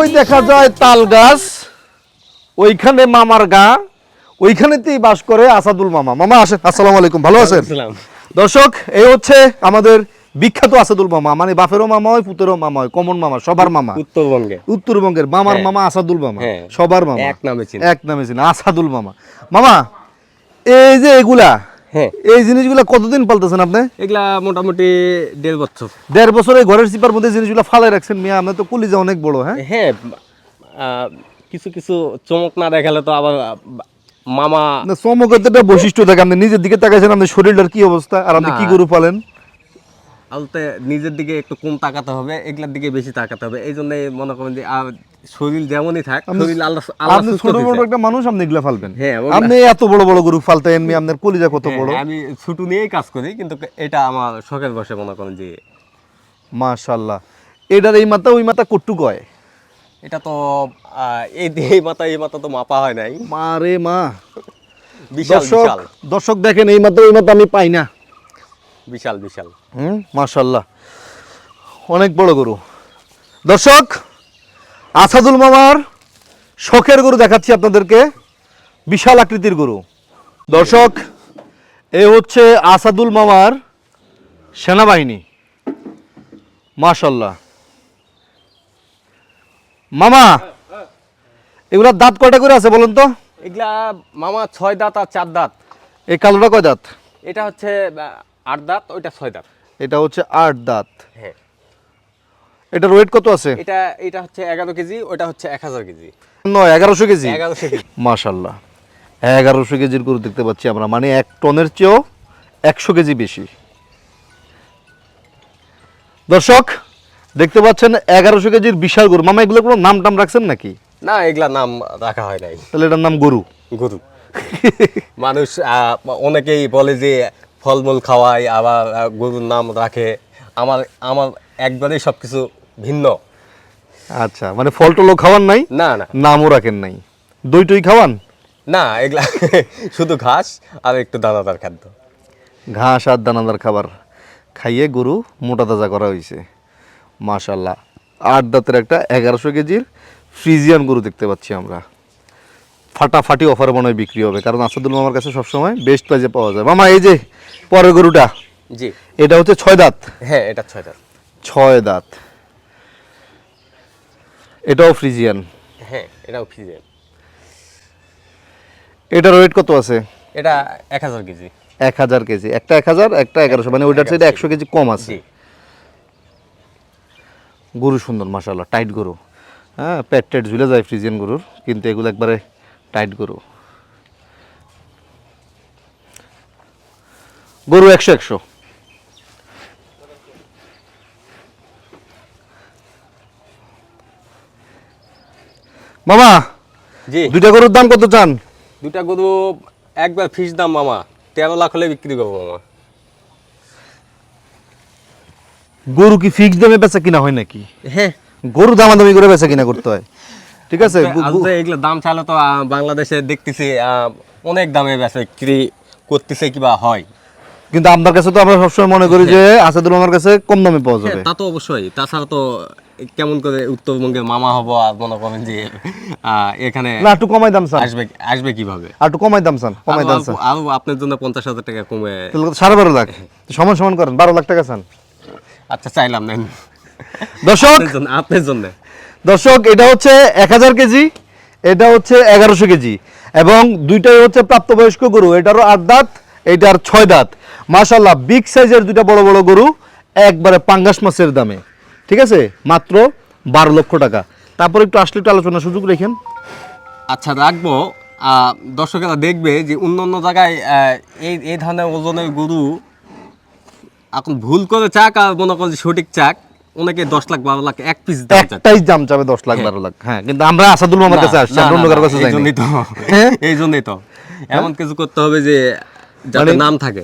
ওই দেখা যায় তাল গাছ ওইখানে মামার গা ওইখানেতেই বাস করে আসাদুল মামা। মামা আসেন আসসালাম আলাইকুম ভালো আছেন? দর্শক এই হচ্ছে আমাদের বিখ্যাত আসাদুল মামা। মানে বাপেরও মামা হয় পুতেরও মামা হয় কমন মামা সবার মামা। উত্তরবঙ্গে। উত্তরবঙ্গের মামার হ্যাঁ। মামা আসাদুল মামা হ্যাঁ। সবার মামা। এক নামে চিনি। এক নামে চিনি আসাদুল মামা। মামা এই যে এগুলা হ্যাঁ। এই জিনিসগুলা কতদিন পালতেছেন আপনি? এগুলা মোটামুটি দেড় বছর। দেড় বছরে ঘরের সিপার মধ্যে জিনিসগুলো ফালাই রাখছেন? মিয়া আপনার তো কলিজা অনেক বড় হ্যাঁ? হ্যাঁ কিছু কিছু চমক না দেখালে তো আবার মামা না চমকের তো একটা বৈশিষ্ট্য থাকে। আপনি নিজের দিকে তাকাইছেন আপনার শরীরটার কি অবস্থা? আর আপনি কি গরু পালেন? আলতে নিজের দিকে একটু কম তাকাতে হবে এগুলার দিকে বেশি তাকাতে হবে। এই জন্য মনে করেন যে শরীর যেমনই থাক শরীর আল্লাহ আপনি ছোট বড় একটা মানুষ আপনি এগুলা ফালবেন। হ্যাঁ, আপনি এত বড় বড় গরু ফালতেন মি আপনার কলিজা কত বড়? হ্যাঁ, আমি ছুটু নিয়েই কাজ করি কিন্তু এটা আমার শখের বসে মনে করেন যে এটার এই মাথা ওই মাথা কট্টু কয়? এটা তো এই এই মাথা এই মাথা তো মাপা হয় নাই। মা রে মা। বিশাল দর্শক দর্শক দেখেন এই মাথা ওই মাথা আমি পাই না। বিশাল বিশাল। হুম মাশাল্লাহ অনেক বড় গরু। দর্শক আসাদুল মামার শখের গরু দেখাচ্ছি আপনাদেরকে। বিশাল আকৃতির গরু। দর্শক এ হচ্ছে আসাদুল মামার সেনাবাহিনী। মাশাল্লাহ মামা এগুলার দাঁত কয়টা করে আছে বলুন তো? এগুলা মামা ছয় দাঁত আর চার দাঁত। এই কালোটা কয় দাঁত? এটা হচ্ছে আট দাঁত ওইটা ছয় দাঁত। এটা হচ্ছে আট দাঁত। হ্যাঁ। এটার ওয়েট কত আছে? এটা এটা হচ্ছে এগারো কেজি ওটা হচ্ছে এক হাজার কেজি। নয় এগারোশো কেজি? এগারোশো কেজি। মাশাল্লাহ। এগারোশো কেজির গরু দেখতে পাচ্ছি আমরা মানে এক টনের চেয়েও একশো কেজি বেশি। দর্শক দেখতে পাচ্ছেন এগারোশো কেজির বিশাল গরু। মামা এগুলো কোনো নাম টাম রাখছেন নাকি? না এগুলা নাম রাখা হয় নাই। তাহলে এটার নাম গরু? গরু। মানুষ আহ, অনেকেই বলে যে ফলমূল খাওয়ায় আবার গরুর নাম রাখে। আমার আমার একবারেই সব কিছু ভিন্ন। আচ্ছা মানে ফল টলও খাওয়ান নাই? না না। নামও রাখেন নাই। দই টই খাওয়ান? না এগুলা শুধু ঘাস আর একটু দানাদার খাদ্য। ঘাস আর দানাদার খাবার খাইয়ে গরু মোটা তাজা করা হয়েছে মাশাল্লাহ আট দাঁতের একটা এগারোশো কেজির ফ্রিজিয়ান গরু দেখতে পাচ্ছি আমরা। ফাটাফাটি অফার মনে হয় বিক্রি হবে কারণ আসাদুল মামার কাছে সবসময় বেস্ট প্রাইজে পাওয়া যায়। মামা এই যে পরের গরুটা জি। এটা হচ্ছে ছয় দাঁত? হ্যাঁ এটা ছয় দাঁত। ছয় দাঁত। এটাও ফ্রিজিয়ান হ্যাঁ এটাও ফ্রিজিয়ান এটার ওয়েট কত আছে? এটা এক হাজার কেজি। এক হাজার কেজি। একটা এক হাজার একটা এগারোশো। মানে ওইটার চাইতে একশো কেজি কম আছে। জি। গরু সুন্দর মাশাল্লাহ টাইট গরু। হ্যাঁ পেট টেট ঝুলে যায় ফ্রিজিয়ান গরুর কিন্তু এগুলো একবারে টাইট গরু। গরু একশো একশো। মামা জি। দুইটা গরুর দাম কত চান? দুটা গরু একবার ফিস দাম মামা তেরো লাখ হলে বিক্রি করব মামা। গরু কি ফিক্স দামে বেচা কিনা হয় নাকি? হ্যাঁ। গরু দামাদামি করে বেচা কিনা করতে হয়। ঠিক আছে এগুলো দাম চাইলে তো বাংলাদেশে দেখতেছি অনেক দামে বেচা বিক্রি করতেছে কিবা হয়। কিন্তু আপনার কাছে তো আমরা সবসময় মনে করি যে আসাদুল আমার কাছে কম দামে পাওয়া যাবে। তা তো অবশ্যই। তাছাড়া তো কেমন করে উত্তরবঙ্গের মামা হব আর মনে করেন যে এখানে না একটু কমাই দাম চান আসবে আসবে কীভাবে? আর একটু কমাই দাম চান কমাই দাম চান আরো- আপনার জন্য পঞ্চাশ হাজার টাকা কমে। সাড়ে বারো লাখ। সমান সমান করেন বারো লাখ টাকা চান আচ্ছা চাইলাম নেন। দর্শক আপনার জন্য দর্শক এটা হচ্ছে এক হাজার কেজি এটা হচ্ছে এগারোশো কেজি এবং দুইটাই হচ্ছে প্রাপ্তবয়স্ক গরু। এটারও আট দাঁত এটার ছয় দাঁত। মাশাল্লাহ বিগ সাইজের দুইটা বড় বড় গরু একবারে পাঙ্গাস মাছের দামে। ঠিক আছে? মাত্র বারো লক্ষ টাকা। তারপর একটু আসলে একটু আলোচনার সুযোগ রেখেন। আচ্ছা রাখব। দর্শকেরা দেখবে যে অন্য অন্য জায়গায় এই এই ধরনের ওজনের গরু এখন ভুল করে চাক আর মনে করেন সঠিক চাক। অনেকে দশ লাখ বারো লাখ এক পিস একটাই দাম চাবে দশ লাখ বারো লাখ। হ্যাঁ কিন্তু আমরা আসাদুল মামার কাছে আসছি আমরা অন্য কারও কাছে যাইনি। তো। হ্যাঁ? এই জন্যই তো। এমন কিছু করতে হবে যে যাতে মানে- নাম থাকে।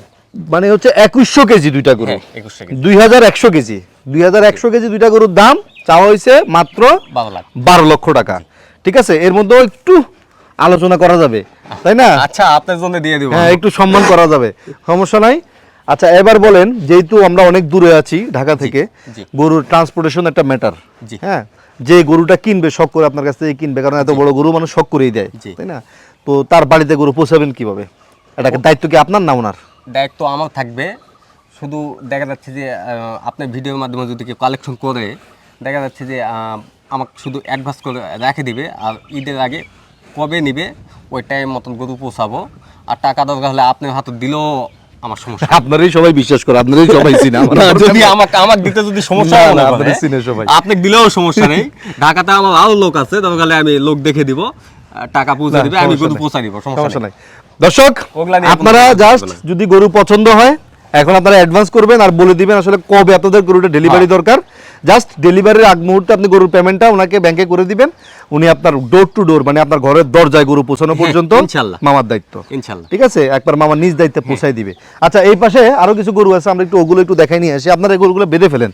মানে হচ্ছে একুশশো কেজি দুইটা গরু। হ্যাঁ টাকা দুই হাজার একশো কেজি। দুই হাজার একশো কেজি দুইটা গরুর দাম চাওয়া হয়েছে মাত্র বারো লক্ষ টাকা। ঠিক আছে? এর মধ্যেও একটু আলোচনা করা যাবে। তাই না? আচ্ছা আপনার জন্য দিয়ে দিব। হ্যাঁ একটু সম্মান করা যাবে। সমস্যা নাই। আচ্ছা এবার বলেন যেহেতু আমরা অনেক দূরে আছি ঢাকা থেকে। গরুর ট্রান্সপোর্টেশন একটা ম্যাটার হ্যাঁ যে গরুটা কিনবে শখ করে আপনার কাছ থেকে কিনবে কারণ এত বড় গরু মানুষ শখ করেই দেয় তাই না? তো তার বাড়িতে গরু পৌঁছাবেন কীভাবে? এটাকে দায়িত্ব কি আপনার না ওনার? দায়িত্ব আমার থাকবে। শুধু দেখা যাচ্ছে যে আপনার ভিডিওর মাধ্যমে যদি কেউ কালেকশন করে দেখা যাচ্ছে যে আমাকে শুধু অ্যাডভান্স করে রেখে দিবে আর ঈদের আগে কবে নিবে ওই টাইম মতন গরু পৌঁছাবো আর টাকা দরকার হলে আপনার হাতে দিলেও আমার সমস্যা। আপনারই সবাই বিশ্বাস করে আপনারই সবাই চিনে যদি আমাকে আমাকে দিতে যদি সমস্যা না, করে, চিনে সবাই। আপনি দিলেও সমস্যা নেই ঢাকাতে আমার আরও লোক আছে দরকার হলে আমি লোক দেখে দিব টাকা পৌঁছে দিবে আমি গরু। পৌঁছা দিব সমস্যা নাই দর্শক আপনারা জাস্ট যদি গরু পছন্দ হয় এখন আপনারা অ্যাডভান্স করবেন আর বলে দিবেন আসলে কবে আপনাদের গরুটা ডেলিভারি হ্যাঁ। দরকার। জাস্ট ডেলিভারির আগ মুহূর্তে আপনি গরুর পেমেন্টটা ওনাকে ব্যাংকে করে দিবেন। উনি আপনার ডোর টু ডোর মানে আপনার ঘরের দরজায় গরু পৌঁছানো হ্যাঁ, পর্যন্ত। মামার দায়িত্ব। ঠিক আছে? একবার মামা নিজ দায়িত্বে পৌঁছাই দিবে। আচ্ছা এই পাশে আরও কিছু গরু আছে আমরা একটু ওগুলো একটু দেখাই নিয়ে আসি। আপনারা এই গরুগুলো বেঁধে ফেলেন।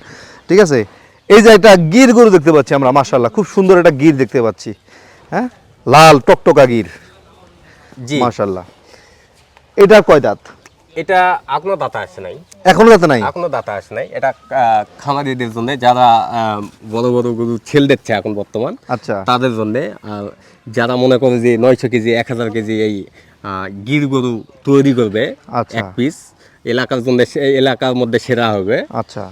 ঠিক আছে? এই যে একটা গির গরু দেখতে পাচ্ছি আমরা মাশাল্লাহ খুব সুন্দর একটা গির দেখতে পাচ্ছি। হ্যাঁ? লাল টকটকা গির। জি। মাশাল্লাহ এটা কয় দাঁত? এটা এখনও দাতা আসে নাই। এখনও দাঁত নাই? এখনও দাতা আসে নাই। এটা খামারিদের জন্য যারা বড় বড় গরু ছেল দিচ্ছে এখন বর্তমান আচ্ছা। তাদের জন্য যারা মনে করে যে নয়শো কেজি এক হাজার কেজি এই গির গরু তৈরি করবে আচ্ছা। এক পিস এলাকার জন্য এলাকার মধ্যে সেরা হবে। আচ্ছা।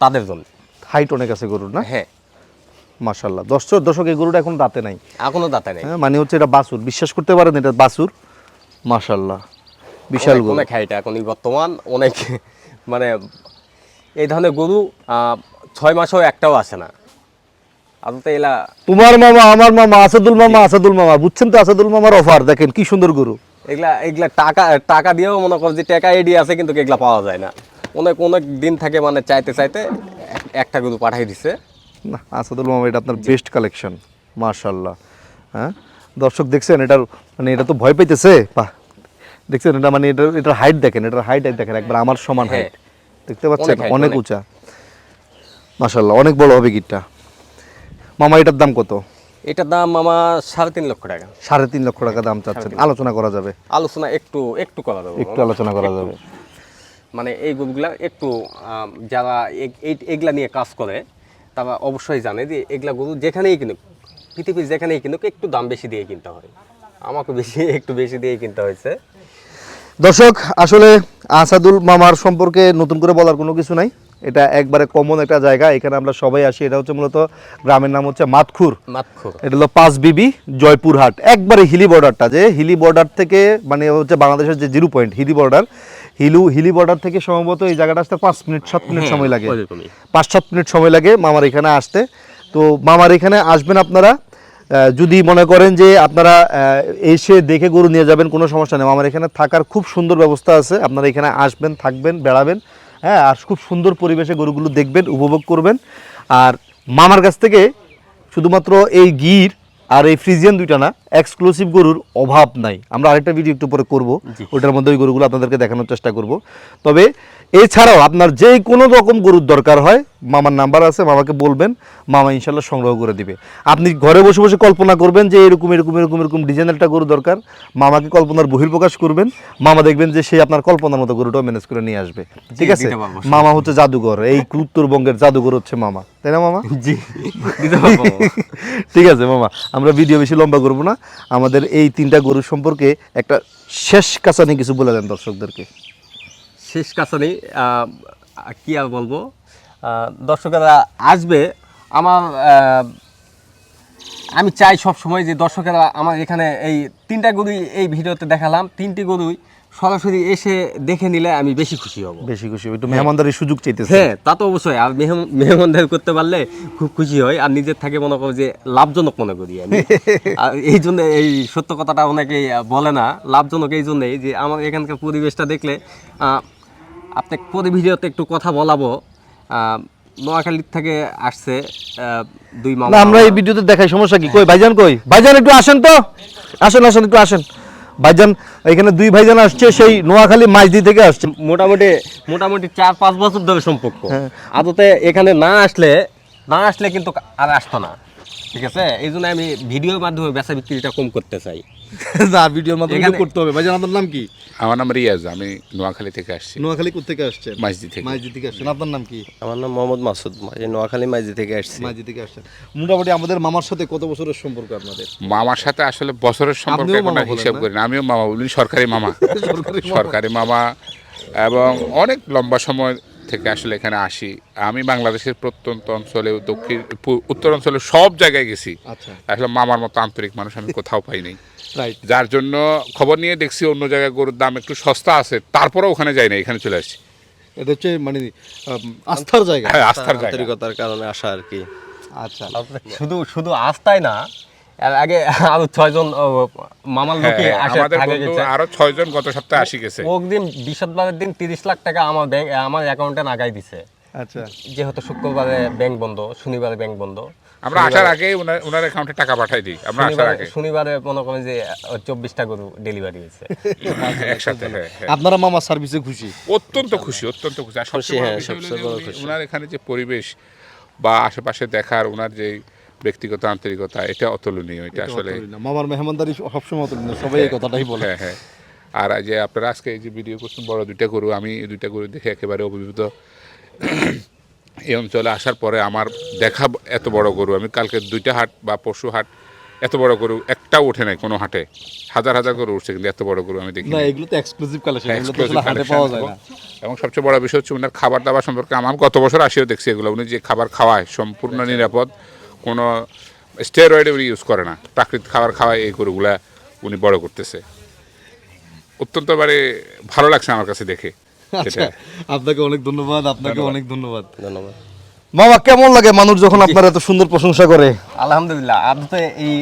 তাদের জন্য। হাইট অনেক আছে গরুর না? হ্যাঁ। মাশাল্লাহ দর্শক দর্শক এই গরুটা এখন দাঁতে নাই। এখনও দাতা নেই। হ্যাঁ মানে হচ্ছে এটা বাছুর। বিশ্বাস করতে পারেন এটা বাছুর। মাশাল্লাহ বিশাল অনেক- গরু। অনেক হাইট এখন বর্তমান অনেক মানে এই ধরনের গরু ছয় মাসেও একটাও আসে না। আদতে এলা তোমার মামা আমার মামা আসাদুল মামা আসাদুল মামা বুঝছেন তো আসাদুল মামার অফার দেখেন কি সুন্দর গরু। এগুলা এগুলা টাকা টাকা দিয়েও মনে করো যে টাকা এডি আছে কিন্তু এগুলা পাওয়া যায় না। অনেক অনেক দিন থাকে মানে চাইতে চাইতে একটা গরু পাঠাই দিছে। না আসাদুল মামা এটা আপনার বেস্ট কালেকশন মাশাল্লাহ হ্যাঁ? দর্শক দেখছেন এটার মানে এটা তো ভয় পাইতেছে? বাহ দেখছেন এটা মানে এটা এটার হাইট দেখেন এটার হাইট দেখেন একবার আমার সমান হাইট দেখতে পাচ্ছেন? অনেক। উঁচা। মাশাল্লাহ অনেক বড় হবে গিটটা। মামা এটার দাম কত? এটার দাম মামা সাড়ে তিন লক্ষ টাকা। সাড়ে তিন লক্ষ টাকা দাম চাচ্ছেন। আলোচনা করা যাবে। আলোচনা একটু একটু করা দেবো একটু আলোচনা করা যাবে। মানে এই গরুগুলা একটু যারা এই এগুলা নিয়ে কাজ করে তারা অবশ্যই জানে যে এগুলা গরু যেখানেই কিনুক পৃথিবীর যেখানেই কিনুক একটু দাম বেশি দিয়ে কিনতে হয়। আমাকে বেশি একটু বেশি দিয়ে কিনতে হয়েছে। দর্শক আসলে আসাদুল মামার সম্পর্কে নতুন করে বলার কোনো কিছু নাই। এটা একবারে কমন একটা জায়গা এখানে আমরা সবাই আসি। এটা হচ্ছে মূলত গ্রামের নাম হচ্ছে মাতখুর। মাত্র এটা হলো পাঁচ বিবি জয়পুরহাট। একবারে হিলি বর্ডারটা যে হিলি বর্ডার থেকে মানে হচ্ছে বাংলাদেশের যে জিরো পয়েন্ট হিলি বর্ডার হিলু হিলি বর্ডার থেকে সম্ভবত এই জায়গাটা আসতে পাঁচ মিনিট সাত মিনিট হ্যাঁ, সময় লাগে। পাঁচ সাত মিনিট সময় লাগে মামার এখানে আসতে। তো মামার এখানে আসবেন আপনারা। যদি মনে করেন যে আপনারা এসে দেখে গরু নিয়ে যাবেন কোনো সমস্যা নেই। আমার এখানে থাকার খুব সুন্দর ব্যবস্থা আছে। আপনারা এখানে আসবেন থাকবেন বেড়াবেন হ্যাঁ আর খুব সুন্দর পরিবেশে গরুগুলো দেখবেন উপভোগ করবেন। আর মামার কাছ থেকে শুধুমাত্র এই গির আর এই ফ্রিজিয়ান দুইটা না এক্সক্লুসিভ গরুর অভাব নাই। আমরা আরেকটা ভিডিও একটু পরে করব। ওটার মধ্যে ওই গরুগুলো আপনাদেরকে দেখানোর চেষ্টা করব। তবে এছাড়াও আপনার যে কোনো রকম গরুর দরকার হয় মামার নাম্বার আছে মামাকে বলবেন মামা ইনশাল্লাহ সংগ্রহ করে দিবে। আপনি ঘরে বসে বসে কল্পনা করবেন যে এরকম এরকম এরকম এরকম ডিজাইনের একটা গরু দরকার। মামাকে কল্পনার বহির্প্রকাশ করবেন মামা দেখবেন যে সে আপনার কল্পনার মতো গরুটাও ম্যানেজ করে নিয়ে আসবে। ঠিক আছে? মামা হচ্ছে জাদুঘর এই উত্তরবঙ্গের জাদুঘর হচ্ছে মামা। তাই না মামা? জি ঠিক আছে মামা। আমরা ভিডিও বেশি লম্বা করব না। আমাদের এই তিনটা গরু সম্পর্কে একটা শেষ কাছানি কিছু বলে দেন দর্শকদেরকে। শেষ কাছে নেই কি আর বলব? দর্শকেরা আসবে। আমার আমি চাই সব সময় যে দর্শকেরা আমার এখানে এই তিনটা গরুই এই ভিডিওতে দেখালাম। তিনটি গরুই সরাসরি এসে দেখে নিলে আমি বেশি খুশি হব। বেশি খুশি একটু মেহমানদারির সুযোগ চাইতেছে। হ্যাঁ তা তো অবশ্যই। আর মেহমান- মেহমানদার করতে পারলে খুব খুশি হয় আর নিজের থেকে মনে করো যে লাভজনক মনে করি আমি। আর এই জন্য এই সত্য কথাটা অনেকেই বলে না লাভজনক এই জন্যই যে আমার এখানকার পরিবেশটা দেখলে আপনি প্রতি ভিডিওতে একটু কথা বলাবো। আহ, নোয়াখালীর থেকে আসছে আহ, দুই না মামা আমরা এই ভিডিওতে দেখাই সমস্যা কি? কই ভাইজান কই? ভাইজান একটু আসেন তো। আসেন আসেন একটু আসেন। ভাইজান এখানে দুই ভাইজান আসছে সেই নোয়াখালী মাইজদি থেকে আসছে। মোটামুটি মোটামুটি চার পাঁচ বছর ধরে সম্পর্ক। হ্যাঁ। আদতে এখানে না আসলে না আসলে কিন্তু আর আসতো না। ঠিক আছে? এই জন্য আমি ভিডিওর মাধ্যমে বেচা বিক্রিটা কম করতে চাই। যা ভিডিওর মাধ্যমে এখানে- করতে হবে। ভাইজান আপনার নাম কি? আমার নাম রিয়াজ আমি নোয়াখালী থেকে আসছি। নোয়াখালী কোথেকে আসছেন? মাইজদি থেকে। মাইজি থেকে আসছেন। আপনার নাম কি? আমার নাম মোহাম্মদ মাসুদ এই নোয়াখালী মাইজি থেকে আসছি। মাইজি থেকে আসছেন। মোটামুটি আমাদের মামার সাথে কত বছরের সম্পর্ক আপনাদের? মামার সাথে আসলে বছরের সম্পর্কে আপনিও কোনো মামা বলেন হিসাব না? করি না। আমিও মামা বলি সরকারি মামা। সরকারি মামা। সরকারি মামা এবং অনেক লম্বা সময় থেকে আসলে এখানে আসি। আমি বাংলাদেশের প্রত্যন্ত অঞ্চলে দক্ষিণ উত্তর অঞ্চলে সব জায়গায় গেছি। আচ্ছা। আসলে মামার মতো আন্তরিক মানুষ আমি কোথাও পাই নাই। যার জন্য খবর নিয়ে দেখছি অন্য জায়গায় গরুর দাম একটু সস্তা আছে তারপরেও ওখানে যাই না এখানে চলে আসছি। এটা হচ্ছে মানে আস্থার জায়গা। হ্যাঁ আস্থার জায়গা। আন্তরিকতার কারণে আসা আর কি। আচ্ছা। শুধু শুধু আস্তায় না আগে আরও ছয়জন মামার লোকে হ্যাঁ, আসে থাকে গেছে। আরও ছয়জন গত সপ্তাহে আসি গেছে। দিন বৃহস্পতিবারের দিন তিরিশ লাখ টাকা আমার ব্যাংক আমার অ্যাকাউন্টে নাগাই দিছে। আচ্ছা। যেহেতু শুক্রবারে ব্যাংক বন্ধ শনিবারে ব্যাংক বন্ধ। আমরা আসার আগে ওনার ওনার অ্যাকাউন্টে টাকা পাঠাই দিই আমরা আসার আগে। শনিবারে মনে করেন যে চব্বিশটা গরু ডেলিভারি হয়েছে। একসাথে হ্যাঁ হ্যাঁ। আপনারা মামার সার্ভিসে খুশি? অত্যন্ত খুশি অত্যন্ত খুশি। আর সবচেয়ে বড় বিষয়। ওনার এখানে যে পরিবেশ বা আশেপাশে দেখার ওনার যে ব্যক্তিগত আন্তরিকতা এটা অতুলনীয় এটা আসলে মামার মেহমানদারি সবসময় অতুলনীয় সবাই এই কথাটাই বলে। হ্যাঁ হ্যাঁ। আর যে আপনারা আজকে এই যে ভিডিও করছেন বড় দুইটা গরু আমি এই দুইটা গরু দেখে একেবারে অভিভূত। এই অঞ্চলে আসার পরে আমার দেখা এত বড় গরু আমি কালকে দুইটা হাট বা পশু হাট এত বড় গরু একটাও ওঠে নাই কোনো হাটে। হাজার হাজার গরু উঠছে কিন্তু এত বড় গরু আমি দেখি না এগুলো তো এক্সক্লুসিভ কালেকশন এগুলো তো হাটে পাওয়া যায় এবং- না। এবং সবচেয়ে বড় বিষয় হচ্ছে ওনার খাবার দাবার সম্পর্কে আমার গত বছর আসিও দেখছি এগুলো উনি যে খাবার খাওয়ায় সম্পূর্ণ নিরাপদ। কোনো স্টেরয়েড উনি ইউজ করে না। প্রাকৃতিক খাবার খাওয়ায় এই গরুগুলা উনি বড় করতেছে। অত্যন্ত মানে ভালো লাগছে আমার কাছে দেখে। আচ্ছা আপনাকে অনেক ধন্যবাদ আপনাকে অনেক ধন্যবাদ। ধন্যবাদ। মামা কেমন লাগে মানুষ যখন আপনার এত সুন্দর প্রশংসা করে? আলহামদুলিল্লাহ আপনি তো এই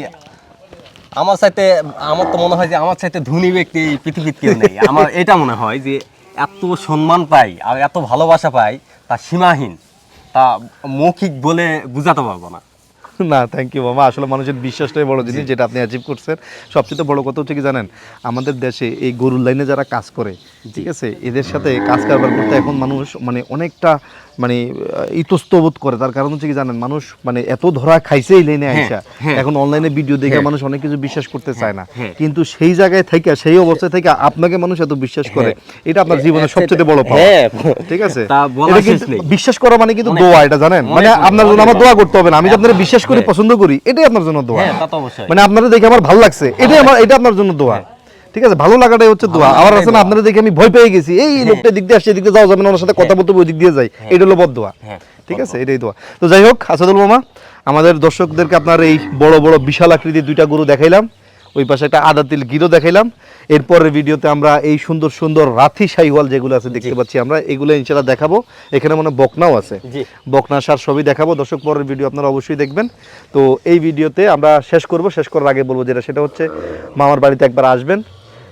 আমার সাথে আমার তো মনে হয় যে আমার সাথে ধনী ব্যক্তি এই পৃথিবীর কেউ নেই। আমার এটা মনে হয় যে এত সম্মান পাই আর এত ভালোবাসা পাই তা সীমাহীন তা মৌখিক বলে বুঝাতে পারব না। না থ্যাংক ইউ মামা। আসলে মানুষের বিশ্বাসটাই বড় জিনিস যেটা আপনি অ্যাচিভ করছেন। সবচেয়ে বড় কথা হচ্ছে কি জানেন আমাদের দেশে এই গরুর লাইনে যারা কাজ করে ঠিক আছে এদের সাথে কাজ কারবার করতে এখন মানুষ মানে অনেকটা মানে ইতস্তবোধ করে। তার কারণ হচ্ছে কি জানেন মানুষ মানে এত ধরা খাইছে এই লাইনে আইসা। হ্যাঁ। এখন অনলাইনে ভিডিও দেখে মানুষ অনেক কিছু বিশ্বাস করতে চায় না। হ্যাঁ। কিন্তু সেই জায়গায় থেকে সেই অবস্থায় থেকে আপনাকে মানুষ এত বিশ্বাস করে। এটা আপনার জীবনের হ্যাঁ, সবচেয়ে বড় পাওয়া হ্যাঁ। ঠিক আছে। বিশ্বাস করা মানে কিন্তু দোয়া এটা জানেন? মানে আপনার জন্য আমার দোয়া। করতে হবে না। আমি যে আপনারা বিশ্বাস করি পছন্দ করি এটাই আপনার জন্য দোয়া। হ্যাঁ মানে আপনারা দেখে আমার ভালো লাগছে এটাই আমার এটা আপনার জন্য দোয়া। ঠিক আছে? ভালো লাগাটাই হচ্ছে দোয়া। আবার আছে না আপনারা দেখে আমি ভয় পেয়ে গেছি। এই লোকটা দিক দিয়ে আসছে এদিক দিয়ে যাওয়া যাবে না ওনার সাথে কথা বলতে ওই দিক দিয়ে যাই। এটা হলো বদ দোয়া হ্যাঁ ঠিক আছে? এটাই দোয়া। তো যাই হোক আসাদুল মামা আমাদের দর্শকদেরকে আপনার এই বড় বড় বিশাল আকৃতির দুইটা গরু দেখাইলাম। ওই পাশে একটা আদা তিল গিরো দেখাইলাম। এরপরের ভিডিওতে আমরা এই সুন্দর সুন্দর রাথি সাইওয়াল যেগুলো আছে দেখতে পাচ্ছি আমরা এগুলো ইনশাল্লাহ দেখাবো। এখানে মনে হয় বকনাও আছে। বকনা সার সবই দেখাবো। দর্শক পরের ভিডিও আপনারা অবশ্যই দেখবেন। তো এই ভিডিওতে আমরা শেষ করব। শেষ করার আগে বলব যেটা সেটা হচ্ছে মামার বাড়িতে একবার আসবেন।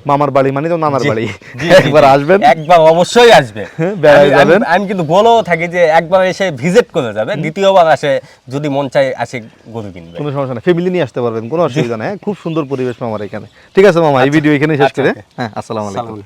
মামার বাড়ি মানে তো নানার বাড়ি। একবার আসবেন? একবার অবশ্যই আসবে। আমি- যাবেন। আমি- কিন্তু বলেও থাকি যে একবার এসে ভিজিট করে যাবে। দ্বিতীয়বার আসে যদি মন চায় আসে গরু কিনবে। কোনো সমস্যা না ফ্যামিলি নিয়ে আসতে পারবেন কোনো অসুবিধা নেই হ্যাঁ? খুব সুন্দর পরিবেশ মামার এখানে। ঠিক আছে মামা এই ভিডিও এখানে শেষ করে হ্যাঁ আসসালামু আলাইকুম।